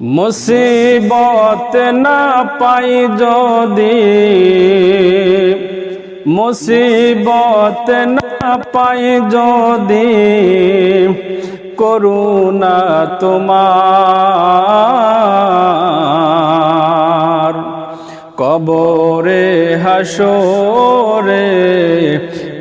মুসিবত না পাই যদি মুসিবত না পাই যদি করুণা তোমার। কবরে হাসরে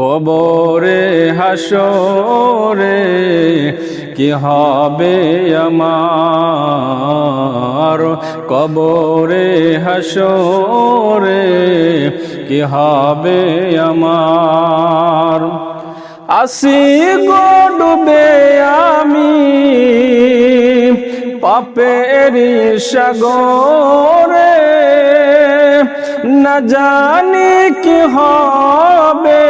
কবরে হাসরে কি হবে আমার? কবরে হাসরে কি হবে আমার? আসি গডবে আমি, পাপেরি সাগরে। না জানি কি হবে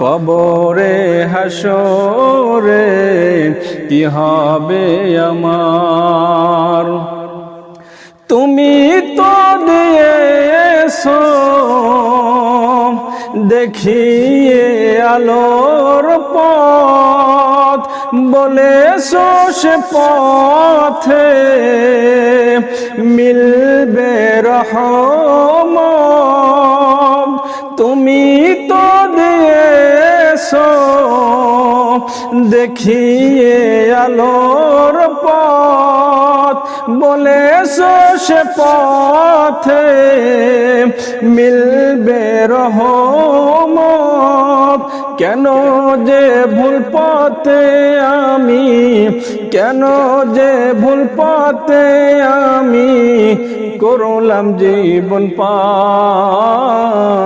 কবরে হাসরে কি হবে আমার? তুমি তো দিয়েছ, দেখিয়ে আলোর পথ, বলেছ সে পথে মিলবে রহম তুমি তো দিয়েছ দেখিয়ে আলোর পথ। বলেছ সে পথে, মিলবে রহম কেন যে ভুল পথে আমি, কেন যে ভুল পথে আমি করলাম জীবন পার।